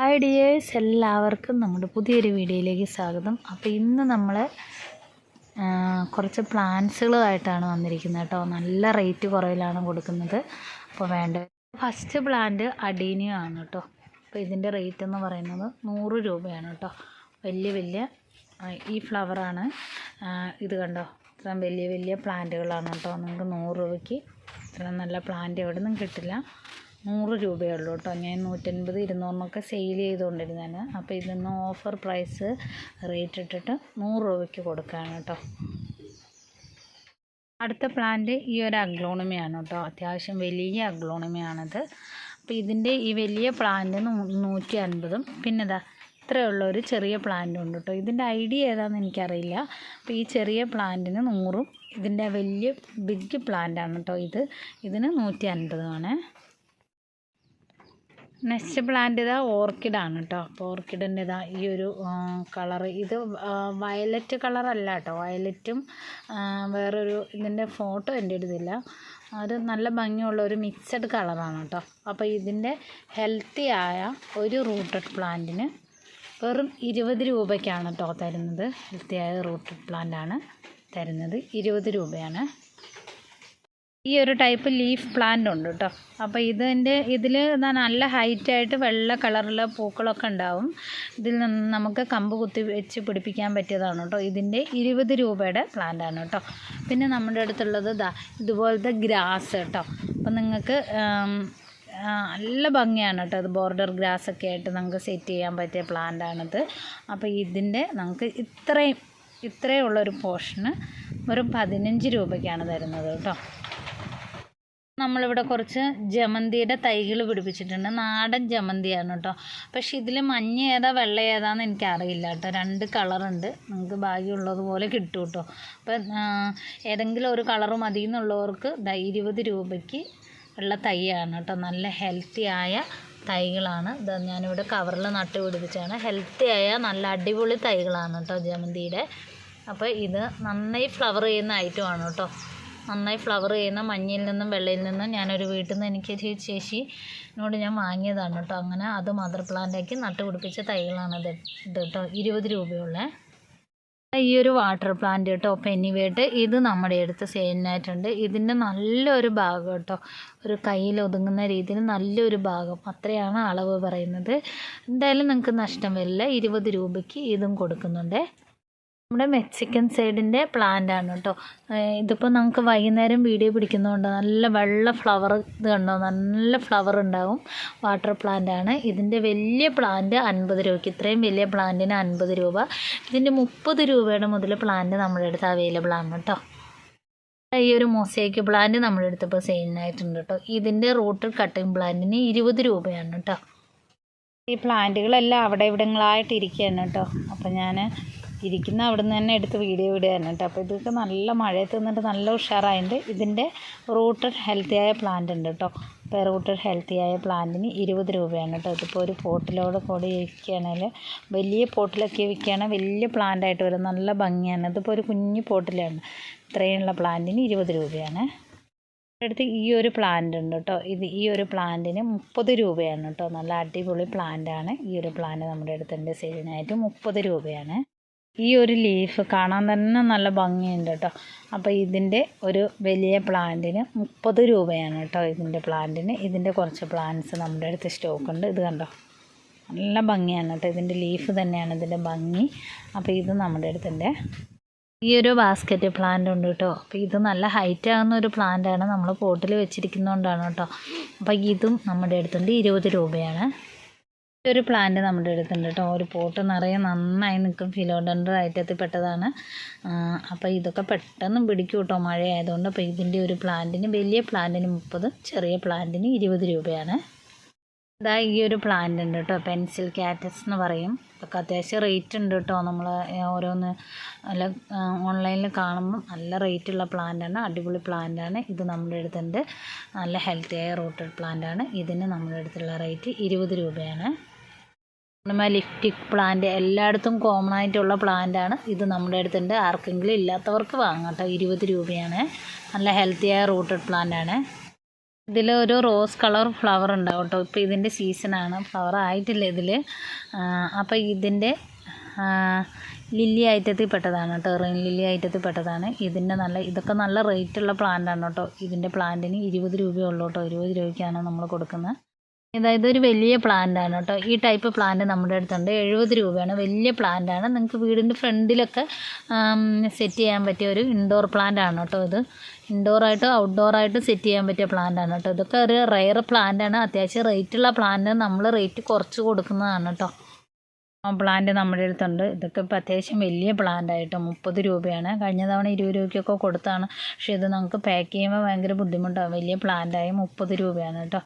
Hi dears എല്ലാവർക്കും നമ്മുടെ പുതിയൊരു വീഡിയോയിലേക്ക് സ്വാഗതം. അപ്പോൾ ഇന്ന് നമ്മൾ കുറച്ച് പ്ലാന്റ്സുകളുമായിട്ടാണ് വന്നിരിക്കുന്നത് കേട്ടോ. നല്ല റേറ്റ് കുറവിലാണ് കൊടുക്കുന്നത്. അപ്പോൾ വേണ്ട. ഫസ്റ്റ് പ്ലാന്റ് അഡീനിയോ ആണ് കേട്ടോ. അപ്പോൾ ഇതിന്റെ റേറ്റ് എന്ന് പറയുന്നത് നൂറ് രൂപയാണ് കേട്ടോ. വലിയ വലിയ ഈ ഫ്ലവറാണ് ഇത് കണ്ടോ? ഇത്രയും വലിയ വലിയ പ്ലാന്റുകളാണ് കേട്ടോ. നിങ്ങൾക്ക് നൂറ് രൂപയ്ക്ക് ഇത്രയും നല്ല പ്ലാന്റ് എവിടെ നിന്നും കിട്ടില്ല. നൂറ് രൂപയേ ഉള്ളൂ കേട്ടോ. ഞാൻ നൂറ്റൻപത് ഇരുന്നൂറിനൊക്കെ സെയിൽ ചെയ്തുകൊണ്ടിരുന്നതാണ്. അപ്പോൾ ഇതിന്ന് ഓഫർ പ്രൈസ് റേറ്റ് ഇട്ടിട്ട് നൂറ് രൂപയ്ക്ക് കൊടുക്കുകയാണ് കേട്ടോ. അടുത്ത പ്ലാന്റ് ഈ ഒരു അഗ്ലോണിമയാണ് കേട്ടോ. അത്യാവശ്യം വലിയ അഗ്ലോണിമയാണിത്. അപ്പോൾ ഇതിന്റെ ഈ വലിയ പ്ലാന്റ് നൂറ്റി അൻപതും പിന്നെ ഇതാ ഇത്രയുള്ള ഒരു ചെറിയ പ്ലാന്റ് ഉണ്ട് കേട്ടോ. ഇതിന്റെ ഐഡിയ ഏതാണെന്ന് എനിക്കറിയില്ല. അപ്പോൾ ഈ ചെറിയ പ്ലാന്റിന് നൂറും ഇതിന്റെ വലിയ ബിഗ് പ്ലാന്റ് ആണ് കേട്ടോ ഇത്. ഇതിന് നൂറ്റി അൻപതുമാണ് നെക്സ്റ്റ് പ്ലാന്റ് ഇതാ ഓർക്കിഡാണ് കേട്ടോ അപ്പോൾ ഓർക്കിഡിന്റെ ഇതാ ഈ ഒരു കളറ്. ഇത് വയലറ്റ് കളറല്ല കേട്ടോ വയലറ്റും വേറൊരു ഇതിന്റെ ഫോട്ടോ എന്റെ അടുത്തില്ല അത് നല്ല ഭംഗിയുള്ള ഒരു മിക്സഡ് കളറാണ് കേട്ടോ അപ്പോൾ ഇതിന്റെ ഹെൽത്തി ആയ ഒരു റൂട്ടഡ് പ്ലാന്റിന് വെറും ഇരുപത് രൂപയ്ക്കാണ് കേട്ടോ തരുന്നത്. ഹെൽത്തി ആയ റൂട്ടഡ് പ്ലാന്റ് ആണ് തരുന്നത്. ഇരുപത് രൂപയാണ്. ഈ ഒരു ടൈപ്പ് ലീഫ് പ്ലാന്റ് ഉണ്ട് കേട്ടോ അപ്പോൾ ഇതിന്റെ ഇതിൽ നല്ല ഹൈറ്റായിട്ട് വെള്ള കളറിലെ പൂക്കളൊക്കെ ഉണ്ടാവും ഇതിൽ നിന്ന് നമുക്ക് കമ്പ് കുത്തി വെച്ച് പിടിപ്പിക്കാൻ പറ്റിയതാണ് കേട്ടോ ഇതിന്റെ ഇരുപത് രൂപയുടെ പ്ലാന്റ് ആണ് കേട്ടോ പിന്നെ നമ്മുടെ അടുത്തുള്ളത് ദാ ഇതുപോലത്തെ ഗ്രാസ് കേട്ടോ അപ്പം നിങ്ങൾക്ക് നല്ല ഭംഗിയാണ് കേട്ടോ അത് ബോർഡർ ഗ്രാസ് ഒക്കെ ആയിട്ട് നമുക്ക് സെറ്റ് ചെയ്യാൻ പറ്റിയ പ്ലാന്റ് ആണിത്. അപ്പോൾ ഇതിന്റെ നമുക്ക് ഇത്രയും ഇത്രയുള്ള ഒരു പോർഷന് വെറും പതിനഞ്ച് രൂപയ്ക്കാണ് തരുന്നത് കേട്ടോ നമ്മളിവിടെ കുറച്ച് ജമന്തിയുടെ തൈകൾ പിടിപ്പിച്ചിട്ടുണ്ട്. നാടൻ ജമന്തിയാണ് കേട്ടോ. പക്ഷെ ഇതിൽ മഞ്ഞ ഏതാ വെള്ള ഏതാന്ന് എനിക്കറിയില്ല കേട്ടോ. രണ്ട് കളറുണ്ട്. നിങ്ങൾക്ക് ഭാഗ്യമുള്ളതുപോലെ കിട്ടും കേട്ടോ. അപ്പം ഏതെങ്കിലും ഒരു കളർ മതി എന്നുള്ളവർക്ക് ഇരുപത് രൂപയ്ക്ക് ഉള്ള തൈയാണ് കേട്ടോ. നല്ല ഹെൽത്തി ആയ തൈകളാണ്. ഇത് ഞാനിവിടെ കവറിൽ നട്ട് പിടിപ്പിച്ചാണ്. ആയ നല്ല അടിപൊളി തൈകളാണ് കേട്ടോ ജമന്തിയുടെ. അപ്പോൾ ഇത് നന്നായി ഫ്ലവർ ചെയ്യുന്ന ഐറ്റമാണ് കേട്ടോ. നന്നായി ഫ്ലവർ ചെയ്യുന്ന മഞ്ഞയിൽ നിന്നും വെള്ളയിൽ നിന്നും ഞാനൊരു വീട്ടിൽ നിന്ന് എനിക്ക് ചേച്ചിനോട് ഞാൻ വാങ്ങിയതാണ് കേട്ടോ. അങ്ങനെ അത് മദർ പ്ലാന്റാക്കി നട്ടുപിടിപ്പിച്ച തൈകളാണ് ഇത്. ഇത് കേട്ടോ. ഇരുപത് രൂപയുള്ള. ഈ ഒരു വാട്ടർ പ്ലാന്റ് കേട്ടോ പെന്നിവേട്ട് ഇത് നമ്മുടെ അടുത്ത് സെയിലിനായിട്ടുണ്ട് ഇതിന്റെ നല്ലൊരു ഭാഗം കേട്ടോ. ഒരു കയ്യിൽ ഒതുങ്ങുന്ന രീതിയിൽ നല്ലൊരു ഭാഗം. അത്രയാണ് അളവ് പറയുന്നത്. എന്തായാലും നിങ്ങൾക്ക് നഷ്ടം വരില്ല. ഇരുപത് രൂപയ്ക്ക് ഇതും കൊടുക്കുന്നുണ്ട്. നമ്മുടെ മെക്സിക്കൻ സൈഡിന്റെ പ്ലാന്റ് ആണ് കേട്ടോ. ഇതിപ്പോൾ നമുക്ക് വൈകുന്നേരം വീഡിയോ പിടിക്കുന്നതുകൊണ്ട് നല്ല വെള്ള ഫ്ലവർ ഇത് കണ്ടോ? നല്ല ഫ്ലവർ ഉണ്ടാവും. വാട്ടർ പ്ലാന്റ് ആണ്. ഇതിന്റെ വലിയ പ്ലാന്റ് അൻപത് രൂപയ്ക്ക് ഇത്രയും വലിയ പ്ലാന്റിന് അൻപത് രൂപ. ഇതിന്റെ മുപ്പത് രൂപയുടെ മുതൽ പ്ലാന്റ് നമ്മുടെ അടുത്ത് അവൈലബിൾ ആണ് കേട്ടോ. ഈ ഒരു മൊസൈക്ക് പ്ലാന്റ് നമ്മുടെ അടുത്ത് ഇപ്പോൾ സെയിലിനായിട്ടുണ്ട് കേട്ടോ. ഇതിന്റെ റൂട്ട് കട്ടിങ് പ്ലാന്റിന് ഇരുപത് രൂപയാണ് കേട്ടോ. ഈ പ്ലാന്റുകളെല്ലാം അവിടെ ഇവിടങ്ങളായിട്ട് ഇരിക്കുകയാണ് കേട്ടോ. അപ്പോൾ ഞാൻ ഇരിക്കുന്ന അവിടെ നിന്ന് തന്നെ എടുത്ത് വീഡിയോ വിടുകയാണ് കേട്ടോ. അപ്പോൾ ഇതൊക്കെ നല്ല മഴയത്ത് നിന്നിട്ട് നല്ല ഉഷാറായിട്ട് ഇതിന്റെ റൂട്ടഡ് ഹെൽത്തി ആയ പ്ലാന്റ് ഉണ്ട് കേട്ടോ. അപ്പോൾ റൂട്ടഡ് ഹെൽത്തി ആയ പ്ലാന്റിന് ഇരുപത് രൂപയാണ് കേട്ടോ. ഇതിപ്പോൾ ഒരു പോട്ടിലോട് കൂടി വിൽക്കുകയാണെങ്കിൽ വലിയ പോട്ടിലൊക്കെ വിൽക്കുകയാണെങ്കിൽ വലിയ പ്ലാന്റ് ആയിട്ട് വരും. നല്ല ഭംഗിയാണ്. ഇതിപ്പോൾ ഒരു കുഞ്ഞു പോട്ടിലാണ്. ഇത്രയുള്ള പ്ലാന്റിന് ഇരുപത് രൂപയാണ്. അടുത്ത് ഈ ഒരു പ്ലാന്റ് ഉണ്ട് കേട്ടോ. ഇത് ഈ ഒരു പ്ലാന്റിന് മുപ്പത് രൂപയാണ് കേട്ടോ. നല്ല അടിപൊളി പ്ലാന്റ് ആണ്. ഈ ഒരു പ്ലാന്റ് നമ്മുടെ അടുത്തുണ്ട്. സെയിലിനായിട്ട് മുപ്പത് രൂപയാണ്. ഈ ഒരു ലീഫ് കാണാൻ തന്നെ നല്ല ഭംഗിയുണ്ട് കേട്ടോ. അപ്പോൾ ഇതിന്റെ ഒരു വലിയ പ്ലാന്റിന് മുപ്പത് രൂപയാണ് കേട്ടോ ഇതിന്റെ പ്ലാന്റിന്. ഇതിന്റെ കുറച്ച് പ്ലാന്റ്സ് നമ്മുടെ അടുത്ത് സ്റ്റോക്ക് ഉണ്ട്. ഇത് കണ്ടോ? നല്ല ഭംഗിയാണ് കേട്ടോ. ഇതിന്റെ ലീഫ് തന്നെയാണ് ഇതിന്റെ ഭംഗി. അപ്പോൾ ഇത് നമ്മുടെ അടുത്തിന്റെ ഈ ഒരു ബാസ്ക്കറ്റ് പ്ലാന്റ് ഉണ്ട് കേട്ടോ. അപ്പോൾ ഇത് നല്ല ഹൈറ്റ് ആകുന്ന ഒരു പ്ലാന്റ് ആണ് നമ്മൾ പോട്ടിൽ വെച്ചിരിക്കുന്നതുകൊണ്ടാണ് കേട്ടോ. അപ്പോൾ ഇതും നമ്മുടെ അടുത്തുണ്ട്. ഇരുപത് രൂപയാണ്. ഒരു പ്ലാന്റ് നമ്മുടെ അടുത്തുണ്ട് കേട്ടോ ഒരു പോട്ട് നിറയെ നന്നായി നിൽക്കും. ഫിലോഡൻഡർ ഐറ്റത്തിൽ പെട്ടതാണ്. അപ്പോൾ ഇതൊക്കെ പെട്ടെന്ന് പിടിക്കും കേട്ടോ മഴ ആയതുകൊണ്ട് അപ്പോൾ ഇതിന്റെ ഒരു പ്ലാന്റിന് വലിയ പ്ലാന്റിന് മുപ്പത് ചെറിയ പ്ലാന്റിന് ഇരുപത് രൂപയാണ്. ഇതാ ഈ ഒരു പ്ലാന്റ് ഉണ്ട് കേട്ടോ പെൻസിൽ കാറ്റസ് എന്ന് പറയും. ഇതൊക്കെ അത്യാവശ്യം റേറ്റ് ഉണ്ട് കേട്ടോ നമ്മൾ ഓരോന്ന് അല്ല ഓൺലൈനിൽ കാണുമ്പോൾ നല്ല റേറ്റുള്ള പ്ലാന്റാണ് അടിപൊളി പ്ലാന്റാണ് ഇത് നമ്മുടെ അടുത്തുണ്ട്. നല്ല ഹെൽത്തിയായ റൂട്ടഡ് പ്ലാന്റാണ് ഇതിന് നമ്മുടെ അടുത്തുള്ള റേറ്റ് ഇരുപത് രൂപയാണ്. ലിഫ്റ്റിക് പ്ലാന്റ് എല്ലായിടത്തും കോമൺ ആയിട്ടുള്ള പ്ലാന്റ് ആണ്. ഇത് നമ്മുടെ അടുത്തുണ്ട്. ആർക്കെങ്കിലും ഇല്ലാത്തവർക്ക് വാങ്ങാം കേട്ടോ. ഇരുപത് രൂപയാണ്. നല്ല ഹെൽത്തിയായ റൂട്ടഡ് പ്ലാന്റ് ആണ്. ഇതിൽ ഒരു റോസ് കളർ ഫ്ലവർ ഉണ്ടാവും കേട്ടോ. ഇപ്പോൾ ഇതിന്റെ സീസണാണ് ഫ്ലവർ ആയിട്ടില്ല ഇതിൽ അപ്പോൾ ഇതിന്റെ ലില്ലി ഐറ്റത്തിൽ പെട്ടതാണ് കേട്ടോ. റെയിൻ ലില്ലി ഐറ്റത്തിൽ പെട്ടതാണ്. ഇതിന്റെ നല്ല ഇതൊക്കെ നല്ല റേറ്റുള്ള പ്ലാന്റാണ് കേട്ടോ. ഇതിന്റെ പ്ലാന്റിന് ഇരുപത് രൂപയേ ഉള്ളൂ കേട്ടോ. ഇരുപത് രൂപയ്ക്കാണ് നമ്മൾ കൊടുക്കുന്നത്. അതായത് ഒരു വലിയ പ്ലാന്റ് ആണ് കേട്ടോ. ഈ ടൈപ്പ് പ്ലാന്റ് നമ്മുടെ അടുത്തുണ്ട്. എഴുപത് രൂപയാണ്. വലിയ പ്ലാന്റ് ആണ്. നിങ്ങൾക്ക് വീടിന്റെ ഫ്രണ്ടിലൊക്കെ സെറ്റ് ചെയ്യാൻ പറ്റിയ ഒരു ഇൻഡോർ പ്ലാന്റ് ആണ് കേട്ടോ ഇത്. ഇൻഡോർ ഔട്ട്ഡോറായിട്ടും സെറ്റ് ചെയ്യാൻ പറ്റിയ പ്ലാന്റ് ആണ് കേട്ടോ. ഇതൊക്കെ ഒരു റയർ പ്ലാന്റ് ആണ്. അത്യാവശ്യം റേറ്റുള്ള പ്ലാന്റ് നമ്മൾ റേറ്റ് കുറച്ച് കൊടുക്കുന്നതാണ് കേട്ടോ. പ്ലാന്റ് നമ്മുടെ അടുത്തുണ്ട്. ഇതൊക്കെ ഇപ്പോൾ അത്യാവശ്യം വലിയ പ്ലാന്റ് ആയിട്ട്. മുപ്പത് രൂപയാണ്. കഴിഞ്ഞ തവണ ഇരുപത് രൂപയ്ക്കൊക്കെ കൊടുത്താണ്. പക്ഷേ ഇത് നമുക്ക് പാക്ക് ചെയ്യുമ്പോൾ ഭയങ്കര ബുദ്ധിമുട്ടാണ് വലിയ പ്ലാന്റ് പ്ലാന്റായി മുപ്പത് രൂപയാണ് കേട്ടോ.